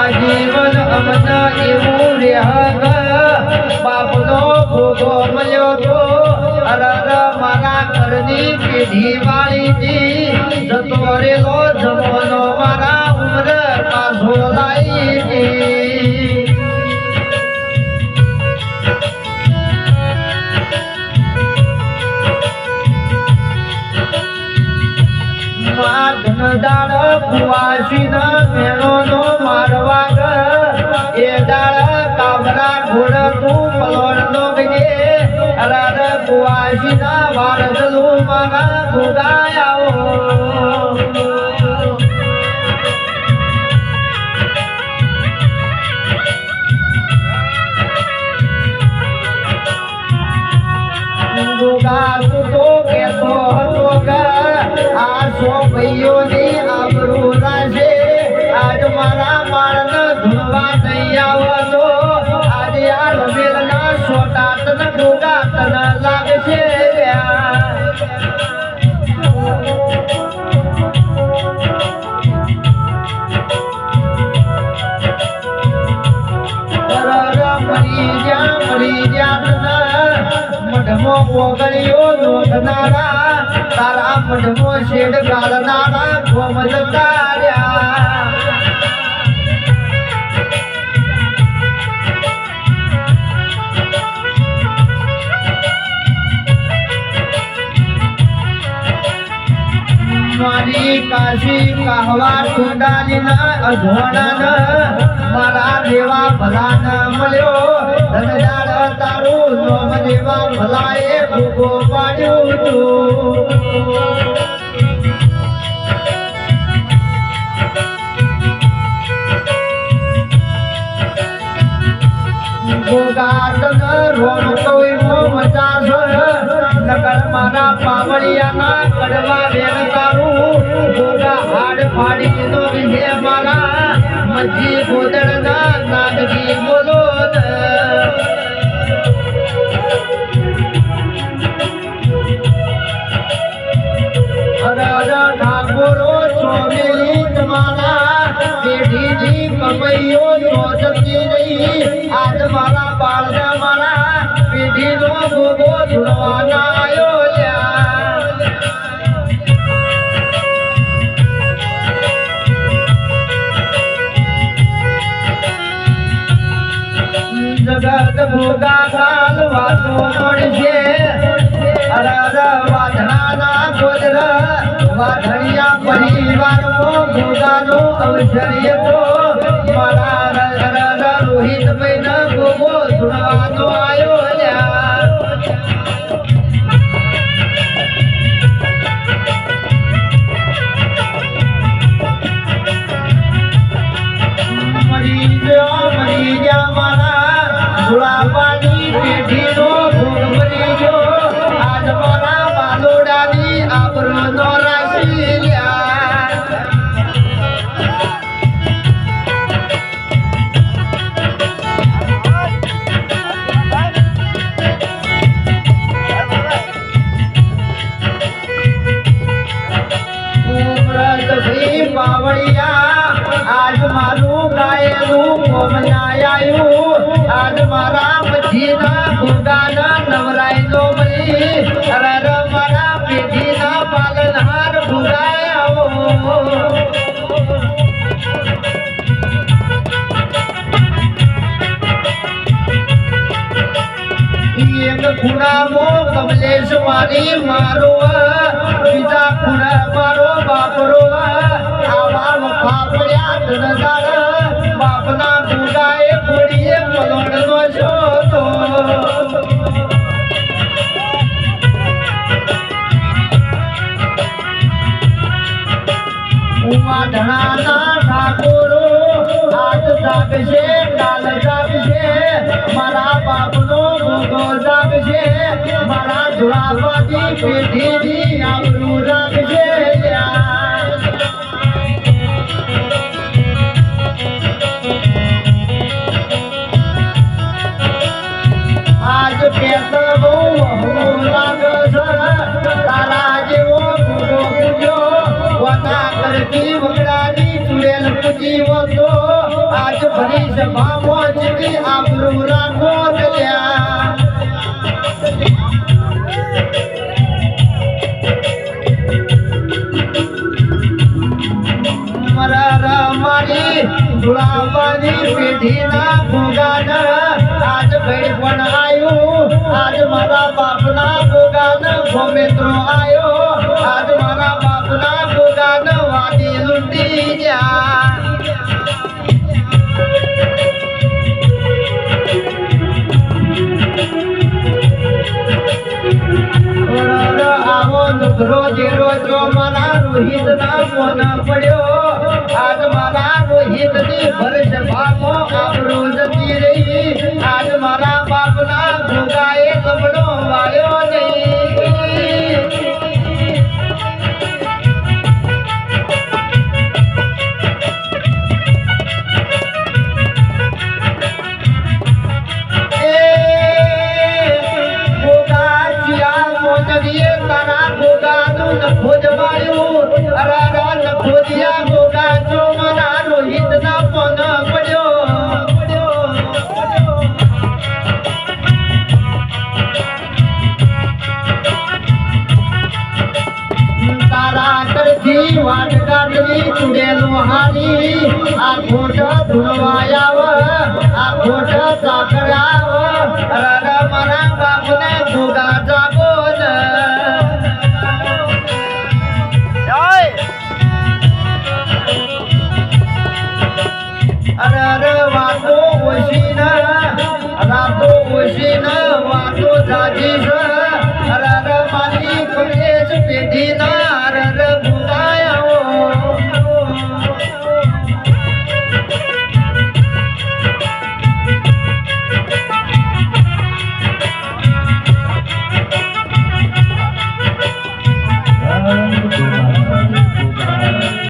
આજીવન અમના એવું રહ્યા બાપનો ભોગો મળ્યો તો અરર મારા ઘરની પેઢી વાળીથી જતો રેલો જમવાનો ધનદાળ કુવાસીના મેળોનો મારવા ગ. એ દાળ કાબરા ઘોડ તું મારા. ગોગા તું તો કહેતો મઢમો ઓગળ્યો નોંધનારા તારા મઢમો શેડ ગાળનારા ગોમ તાર્યા કાશી કહવા ટુંડાલીના અધોણાના મારા દેવા ભલાના મળ્યો. ધનદાર તારું નોમ દેવા ભલાએ ભૂગો પાડ્યું તું ગોગાર્ધન રોમ મારા પાવળિયાના કડવા વેણ તારું. ગોગા હાડ ફાડી દીધો વિહે મારા. મજી ગોદળના નાગજી બોલો ઠાકોરો, ચોમેલી તમારા. પેઢીની કમૈયો ભોગા કાલ વાતો મળશે અરર વાધણાના ગોદર, વાધણિયા પરિવારનો ભોગાનો અવસર્ય તો. મારા રોહિત મહિના ભોગો ધૂળવાનો આયો. મારા મજીના ભોગાના નવરાયનો મળી અરર મારા પેઢીના પાલનહાર ભોગાયાઓ એક ખૂણામો કમલેશ મારી મારો બાપરો, આવા વફા પડ્યા જાગશે, કાલ જાગશે, મારા બાપનો ભોગો જાગશે, મારા ધુળાપાતી પેઢીની આબરૂ તારા જેવો કરતી વગડાની પૂજી વતો આજ ભરી સભામાં જેવી આબરૂ રાખો ત્યાં મરા ગુલાબાની પેઢીના ભોગાન આજ ભાઈ પણ આયું આજ મારા બાપના ભોગાન ભોમેત્રો આયો. આજ આવો રોજે રોજો મારા રોહિત ના મોના પડ્યો. આજ મારા રોહિતની વર્ષ ભાગો આબરૂ વાટ કાઢવી ચૂડેલું હારી આ ખોટા ધૂળવાયાવ અરે વાતો ઓછી ન. રાતો ઓછી ન વાતો જાજી છે અરે